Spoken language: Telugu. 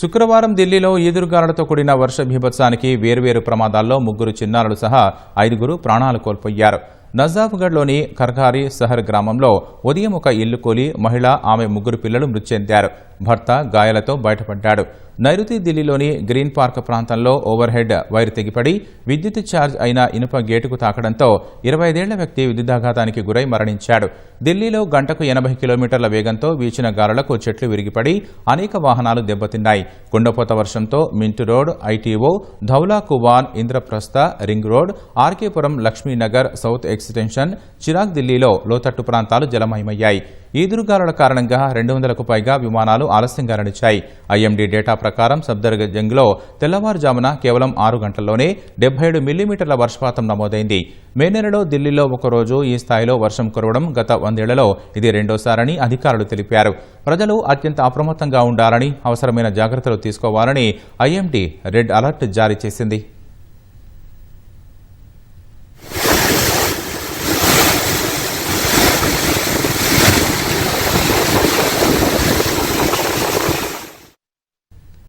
శుక్రవారం ఢిల్లీలో ఈదురుగాలతో కూడిన వర్ష బీభత్సానికి వేర్వేరు ప్రమాదాల్లో ముగ్గురు చిన్నారులు సహా ఐదుగురు ప్రాణాలు కోల్పోయారు. నజాఫ్గఢ్లోని కర్ఘారి సహర్ గ్రామంలో ఉదయం ఒక ఇల్లు కూలి మహిళ ఆమె ముగ్గురు పిల్లలు మృతి చెందారు. భర్త గాయాలతో బయటపడ్డాడు. నైరుతి ఢిల్లీలోని గ్రీన్ పార్క్ ప్రాంతంలో ఓవర్ హెడ్ వైర్ తెగిపడి విద్యుత్ ఛార్జ్ అయిన ఇనుప గేటుకు తాకడంతో ఇరవై ఐదేళ్ళ వ్యక్తి విద్యుదాఘాతానికి గురై మరణించాడు. ఢిల్లీలో గంటకు ఎనభై కిలోమీటర్ల వేగంతో వీచిన గాలులకు చెట్లు విరిగిపడి అనేక వాహనాలు దెబ్బతిన్నాయి. కుండపోత వర్షంతో Minto road ITO Dhaula Kuan Indraprastha ring road R K Puram Laxmi Nagar south extension Chirag ఢిల్లీలో లోతట్టు ప్రాంతాలు జలమయమయ్యాయి. ఈదురుగాలుల కారణంగా రెండు వందలకు పైగా విమానాలు ఆలస్యంగా నడిచాయి. ఐఎండీ డేటా ప్రకారం సబ్దర్జంగ్లో తెల్లవారుజామున కేవలం ఆరు గంటల్లోనే డెబ్బై ఏడు మిల్లీమీటర్ల వర్షపాతం నమోదైంది. మే నెలలో ఢిల్లీలో ఒకరోజు ఈ స్థాయిలో వర్షం కురవడం గత వందేళ్ళలో ఇది రెండోసారని అధికారులు తెలిపారు. ప్రజలు అత్యంత అప్రమత్తంగా ఉండాలని అవసరమైన జాగ్రత్తలు తీసుకోవాలని ఐఎండీ రెడ్ అలర్ట్ జారీ చేసింది.